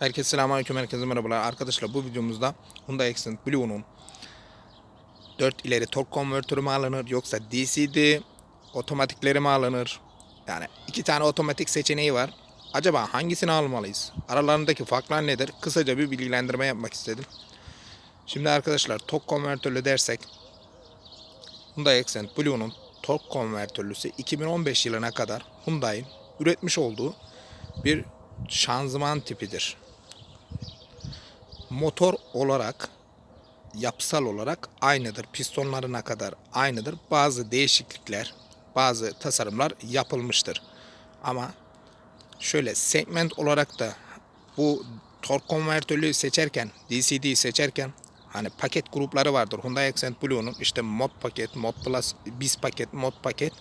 Herkese selamünaleyküm, herkese merhabalar. Arkadaşlar bu videomuzda Hyundai Accent Blue'nun 4 ileri tork konvertörü mü alınır yoksa DCD otomatikleri mi alınır? Yani iki tane otomatik seçeneği var. Acaba hangisini almalıyız? Aralarındaki farklar nedir? Kısaca bir bilgilendirme yapmak istedim. Şimdi arkadaşlar tork konvertörlü dersek Hyundai Accent Blue'nun tork konvertörlüsü 2015 yılına kadar Hyundai'nin üretmiş olduğu bir şanzıman tipidir. Motor olarak yapısal olarak aynıdır. Pistonlarına kadar aynıdır. Bazı değişiklikler, bazı tasarımlar yapılmıştır. Ama şöyle segment olarak da bu tork konvertörlüğü seçerken, DCD seçerken hani paket grupları vardır. Hyundai Accent Blue'nun işte mod paket, mod plus, biz paket, mod paket,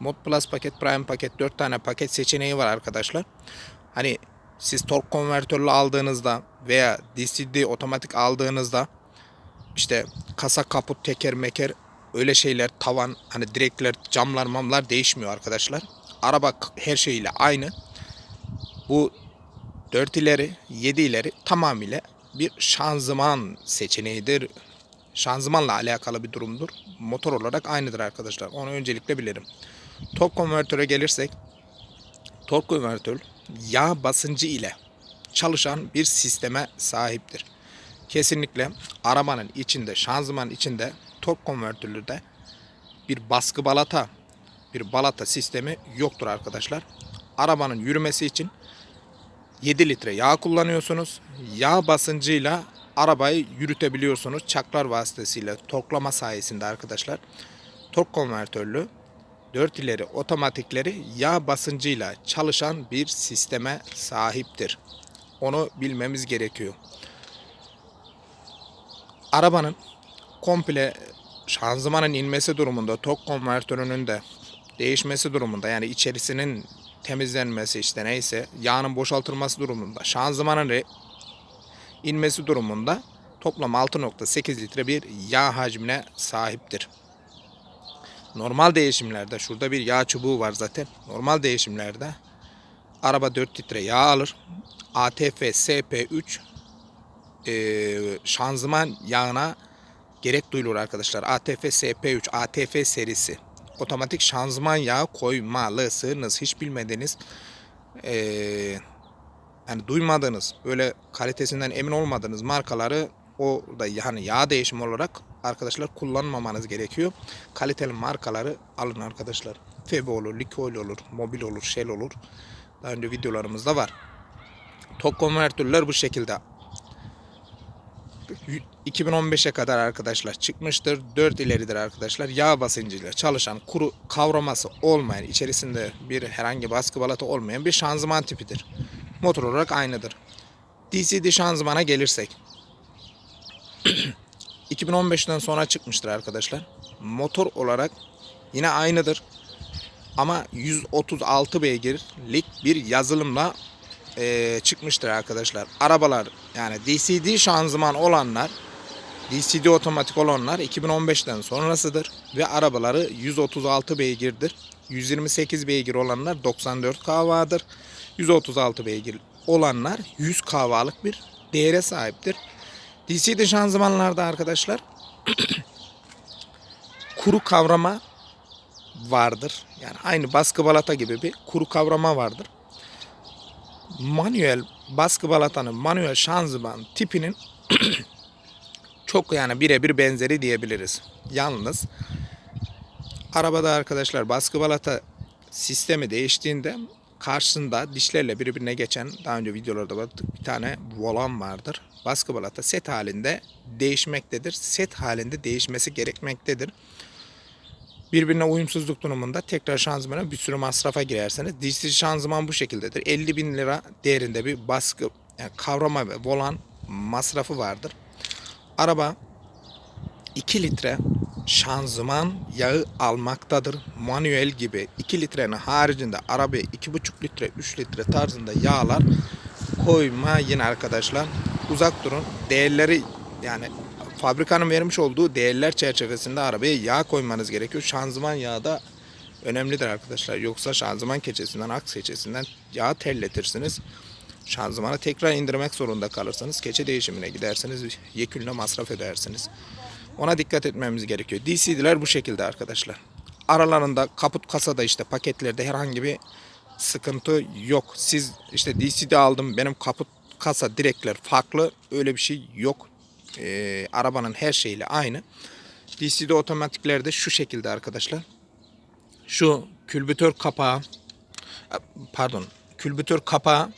mod plus paket, prime paket 4 tane paket seçeneği var arkadaşlar. Hani siz tork konvertörlü aldığınızda veya DCD otomatik aldığınızda işte kasa kaput teker meker öyle şeyler tavan hani direkler camlar mamlar değişmiyor arkadaşlar. Araba her şeyiyle aynı. Bu 4 ileri 7 ileri tamamıyla bir şanzıman seçeneğidir. Şanzımanla alakalı bir durumdur. Motor olarak aynıdır arkadaşlar. Onu öncelikle bilirim. Tork konvertöre gelirsek tork konvertör yağ basıncı ile çalışan bir sisteme sahiptir. Kesinlikle arabanın içinde, şanzımanın içinde tork konvertörlerde bir baskı balata, bir balata sistemi yoktur arkadaşlar. Arabanın yürümesi için 7 litre yağ kullanıyorsunuz. Yağ basıncıyla arabayı yürütebiliyorsunuz. Çaklar vasıtasıyla torklama sayesinde arkadaşlar. Tork konvertörlü 4 ileri otomatikleri yağ basıncıyla çalışan bir sisteme sahiptir. Onu bilmemiz gerekiyor. Arabanın komple şanzımanın inmesi durumunda, tork konvertörünün de değişmesi durumunda yani içerisinin temizlenmesi işte neyse yağının boşaltılması durumunda, şanzımanın inmesi durumunda toplam 6.8 litre bir yağ hacmine sahiptir. Normal değişimlerde şurada bir yağ çubuğu var zaten. Normal değişimlerde araba 4 litre yağ alır. ATF SP3 e, şanzıman yağına gerek duyulur arkadaşlar. ATF SP3 ATF serisi otomatik şanzıman yağı koymalısınız. Hiç bilmediğiniz e, yani duymadığınız böyle kalitesinden emin olmadığınız markaları o da yani yağ değişimi olarak arkadaşlar kullanmamanız gerekiyor. Kaliteli markaları alın arkadaşlar. Febe olur, Likol olur, Mobil olur, Shell olur. Daha önce videolarımızda var. Tok konvertörler bu şekilde. 2015'e kadar arkadaşlar çıkmıştır. 4 ileridir arkadaşlar. Yağ basıncıyla çalışan kuru kavraması olmayan içerisinde bir herhangi baskı balata olmayan bir şanzıman tipidir. Motor olarak aynıdır. DCD şanzımana gelirsek 2015'ten sonra çıkmıştır arkadaşlar. Motor olarak yine aynıdır. Ama 136 beygirlik bir yazılımla eee, çıkmıştır arkadaşlar. Arabalar yani DCD şanzıman olanlar DCD otomatik olanlar 2015'ten sonrasıdır ve arabaları 136 beygirdir. 128 beygir olanlar 94 kV'dır. 136 beygir olanlar 100 kV'lık bir değere sahiptir. DCD şanzımanlarda arkadaşlar kuru kavrama vardır. Yani aynı baskı balata gibi bir kuru kavrama vardır. Manuel baskı balatanın manuel şanzıman tipinin çok yani birebir benzeri diyebiliriz. Yalnız arabada arkadaşlar baskı balata sistemi değiştiğinde karşısında dişlerle birbirine geçen daha önce videolarda baktık bir tane volan vardır. Baskı balata set halinde değişmektedir. Set halinde değişmesi gerekmektedir. Birbirine uyumsuzluk durumunda tekrar şanzımana bir sürü masrafa girerseniz DC şanzıman bu şekildedir. 50 bin lira değerinde bir baskı yani kavrama ve volan masrafı vardır. Araba 2 litre şanzıman yağı almaktadır. Manuel gibi 2 litrenin haricinde arabaya 2,5 litre 3 litre tarzında yağlar koymayın arkadaşlar. Uzak durun. Değerleri yani fabrikanın vermiş olduğu değerler çerçevesinde arabaya yağ koymanız gerekiyor. Şanzıman yağı da önemlidir arkadaşlar. Yoksa şanzıman keçesinden, aks keçesinden yağ terletirsiniz. Şanzımanı tekrar indirmek zorunda kalırsanız keçe değişimine giderseniz yekünle masraf edersiniz. Ona dikkat etmemiz gerekiyor. DCD'ler bu şekilde arkadaşlar. Aralarında kaput kasada işte paketlerde herhangi bir sıkıntı yok. Siz işte DCD aldım benim kaput kasa direkler farklı öyle bir şey yok. Ee, arabanın her şeyiyle aynı. DCD otomatiklerde şu şekilde arkadaşlar. Şu külbütör kapağı pardon külbütör kapağı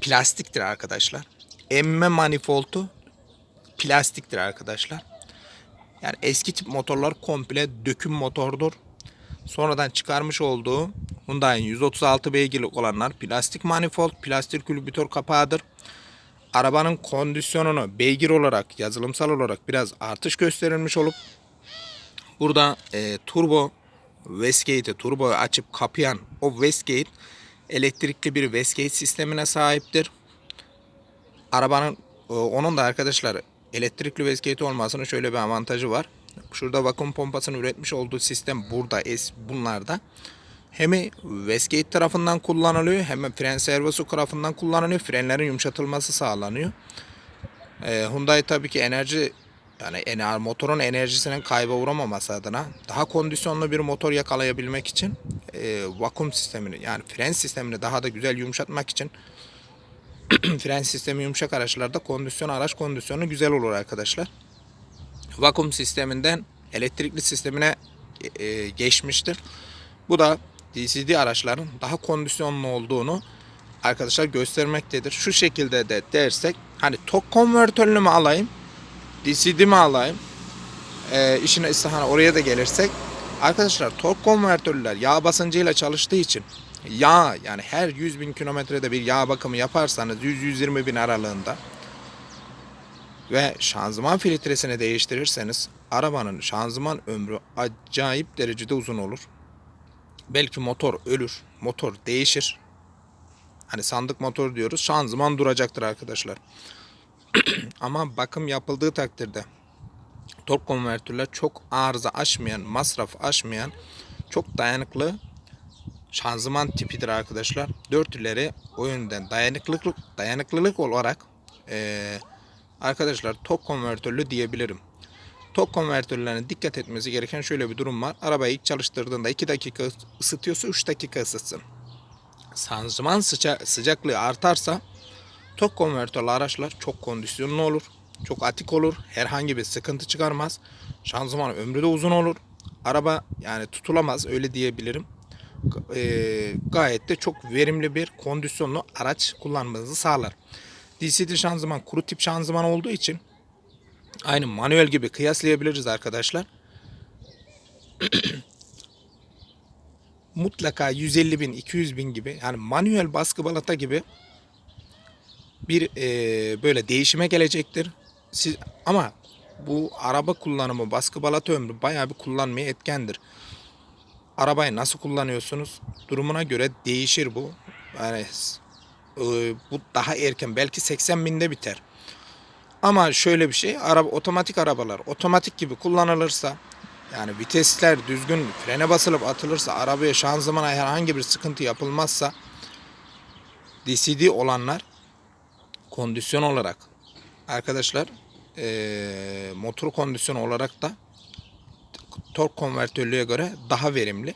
plastiktir arkadaşlar. Emme manifoldu plastiktir arkadaşlar. Yani eski tip motorlar komple döküm motordur. Sonradan çıkarmış olduğu Hyundai'nin 136 beygirlik olanlar plastik manifold, plastik külbütör kapağıdır. Arabanın kondisyonunu beygir olarak, yazılımsal olarak biraz artış gösterilmiş olup burada e, turbo Westgate'i turboyu açıp kapayan o Westgate elektrikli bir Westgate sistemine sahiptir. Arabanın e, onun da arkadaşlar elektrikli Westgate olmasının şöyle bir avantajı var. Şurada vakum pompasını üretmiş olduğu sistem burada es bunlarda. Hem Westgate tarafından kullanılıyor hem fren servosu tarafından kullanılıyor. Frenlerin yumuşatılması sağlanıyor. Ee, Hyundai tabii ki enerji yani ener, motorun enerjisinin kayba uğramaması adına daha kondisyonlu bir motor yakalayabilmek için e, vakum sistemini yani fren sistemini daha da güzel yumuşatmak için fren sistemi yumuşak araçlarda kondisyon araç kondisyonu güzel olur arkadaşlar. Vakum sisteminden elektrikli sistemine e, geçmiştir. Bu da DCD araçların daha kondisyonlu olduğunu arkadaşlar göstermektedir. Şu şekilde de dersek hani tok konvertörlü mü alayım DCD mi alayım e, işine istihana oraya da gelirsek arkadaşlar tork konvertörler yağ basıncıyla çalıştığı için yağ yani her 100 bin kilometrede bir yağ bakımı yaparsanız 100-120 bin aralığında ve şanzıman filtresini değiştirirseniz arabanın şanzıman ömrü acayip derecede uzun olur. Belki motor ölür, motor değişir. Hani sandık motor diyoruz, şanzıman duracaktır arkadaşlar. Ama bakım yapıldığı takdirde tork konvertörler çok arıza aşmayan, masraf aşmayan, çok dayanıklı şanzıman tipidir arkadaşlar. Dörtüleri o yönden dayanıklılık dayanıklılık olarak eee arkadaşlar tok konvertörlü diyebilirim. Tok konvertörlerine dikkat etmesi gereken şöyle bir durum var. Arabayı ilk çalıştırdığında 2 dakika ısıtıyorsa 3 dakika ısıtsın. Şanzıman sıca sıcaklığı artarsa tok konvertörlü araçlar çok kondisyonlu olur. Çok atik olur. Herhangi bir sıkıntı çıkarmaz. Şanzıman ömrü de uzun olur. Araba yani tutulamaz öyle diyebilirim. E, gayet de çok verimli bir kondisyonlu araç kullanmanızı sağlar. DCT şanzıman kuru tip şanzıman olduğu için aynı manuel gibi kıyaslayabiliriz arkadaşlar. Mutlaka 150 bin, 200 bin gibi yani manuel baskı balata gibi bir e, böyle değişime gelecektir. Siz, ama bu araba kullanımı baskı balata ömrü bayağı bir kullanmaya etkendir. Arabayı nasıl kullanıyorsunuz? Durumuna göre değişir bu. Yani e, bu daha erken belki 80 binde biter. Ama şöyle bir şey araba otomatik arabalar otomatik gibi kullanılırsa yani vitesler düzgün frene basılıp atılırsa arabaya şanzımana herhangi bir sıkıntı yapılmazsa DCD olanlar kondisyon olarak arkadaşlar e, motor kondisyon olarak da tork konvertörlüğe göre daha verimli.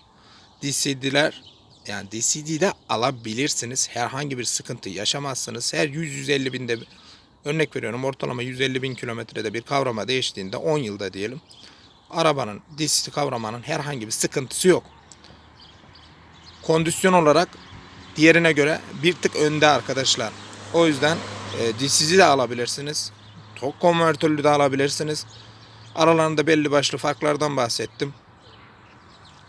DCD'ler yani DCD'de alabilirsiniz. Herhangi bir sıkıntı yaşamazsınız. Her 100-150 binde örnek veriyorum ortalama 150 bin kilometrede bir kavrama değiştiğinde 10 yılda diyelim. Arabanın DCD kavramanın herhangi bir sıkıntısı yok. Kondisyon olarak diğerine göre bir tık önde arkadaşlar. O yüzden e, DCD de alabilirsiniz. Tok konvertörlü de alabilirsiniz. Aralarında belli başlı farklardan bahsettim.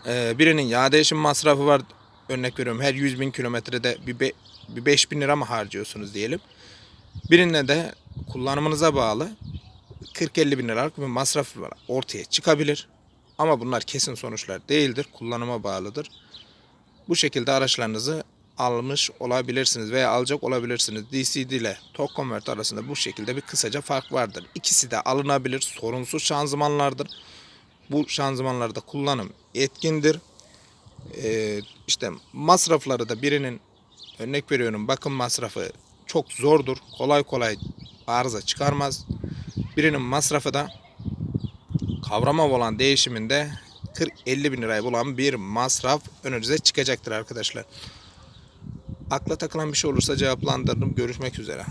E, birinin yağ değişim masrafı var örnek veriyorum her 100 bin kilometrede bir, be, bir 5 bin lira mı harcıyorsunuz diyelim. Birine de kullanımınıza bağlı 40-50 bin liralık bir masraf ortaya çıkabilir. Ama bunlar kesin sonuçlar değildir. Kullanıma bağlıdır. Bu şekilde araçlarınızı almış olabilirsiniz veya alacak olabilirsiniz. DCD ile torque converter arasında bu şekilde bir kısaca fark vardır. İkisi de alınabilir, sorunsuz şanzımanlardır. Bu şanzımanlarda kullanım etkindir. Ee, işte masrafları da birinin Örnek veriyorum bakım masrafı çok zordur. Kolay kolay arıza çıkarmaz. Birinin masrafı da kavrama olan değişiminde 40-50 bin lirayı bulan bir masraf önünüze çıkacaktır arkadaşlar. Akla takılan bir şey olursa cevaplandırırım. Görüşmek üzere.